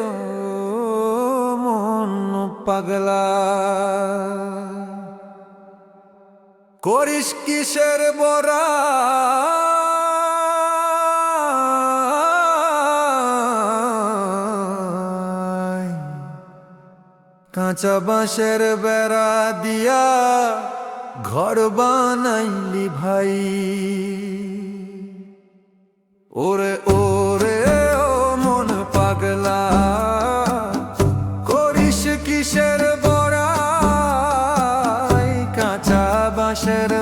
ও মন পাগলা। করিস কিসের বরা? কাঁচা বাঁশের বেড়া দিয়া ঘর বানাইলি ভাই। ওরে ওরে বাঁশের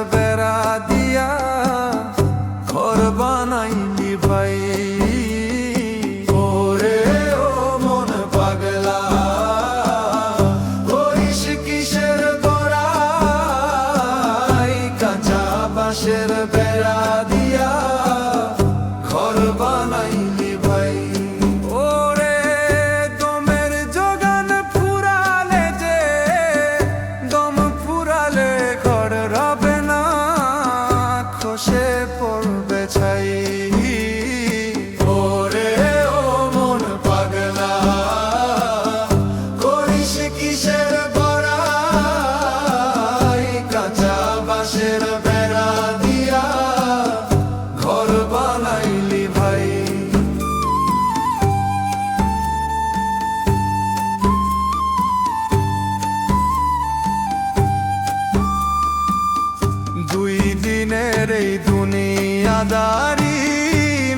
দিনের এই দুনিয়াদারি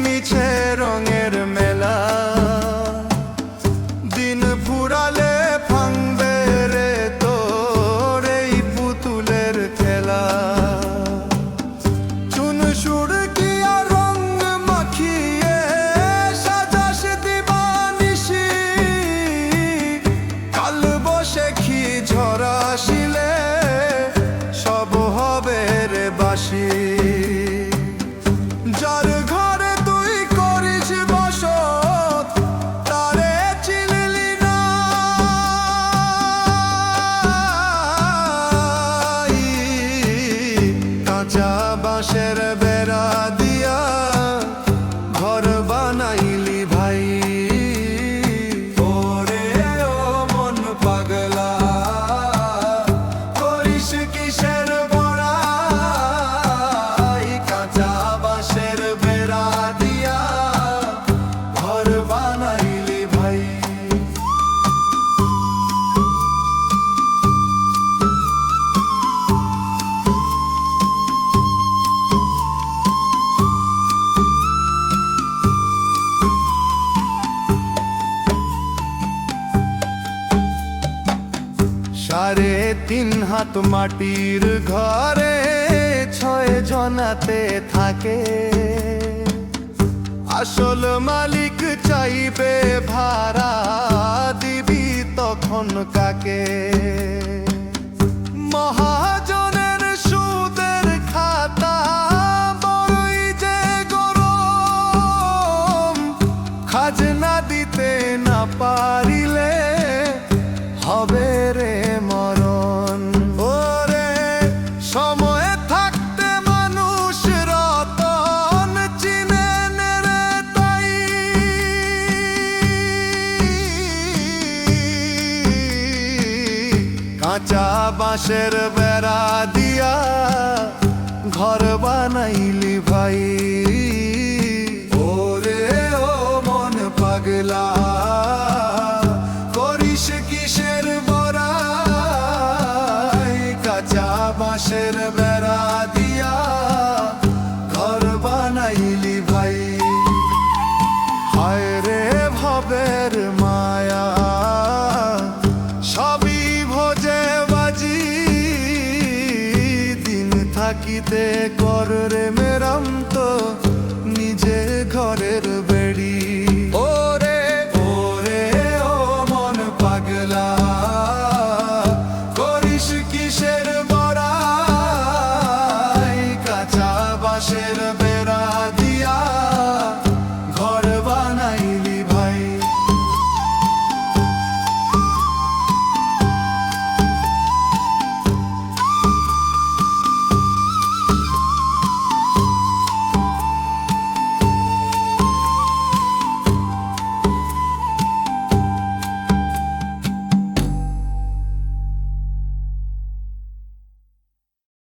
মিছে রঙের মেলা। দিন ফুরালে ভাঙবে রে তোর এই পুতুলের খেলা। চুন সুর কি রং মাখিয়ে সাজাস দিবানিসি কাল বসে কাঁচা বাঁশের বেড়া সাড়ে তিন হাত মাটির ঘরে ছয় জনাতে থাকে। আসল মালিক চাইবে ভাড়া দিবি তখন কাকে? মহাজনের সুদের খাতা বড়ই যে গরম, খাজনা দিতে না পারিলে হবে রে বাঁশের বেড়া দিয়া ঘর বানাইলি ভাই। ওরে ও মন পাগলা। থাকিতে কর রে মেরাম তো নিজে ঘরের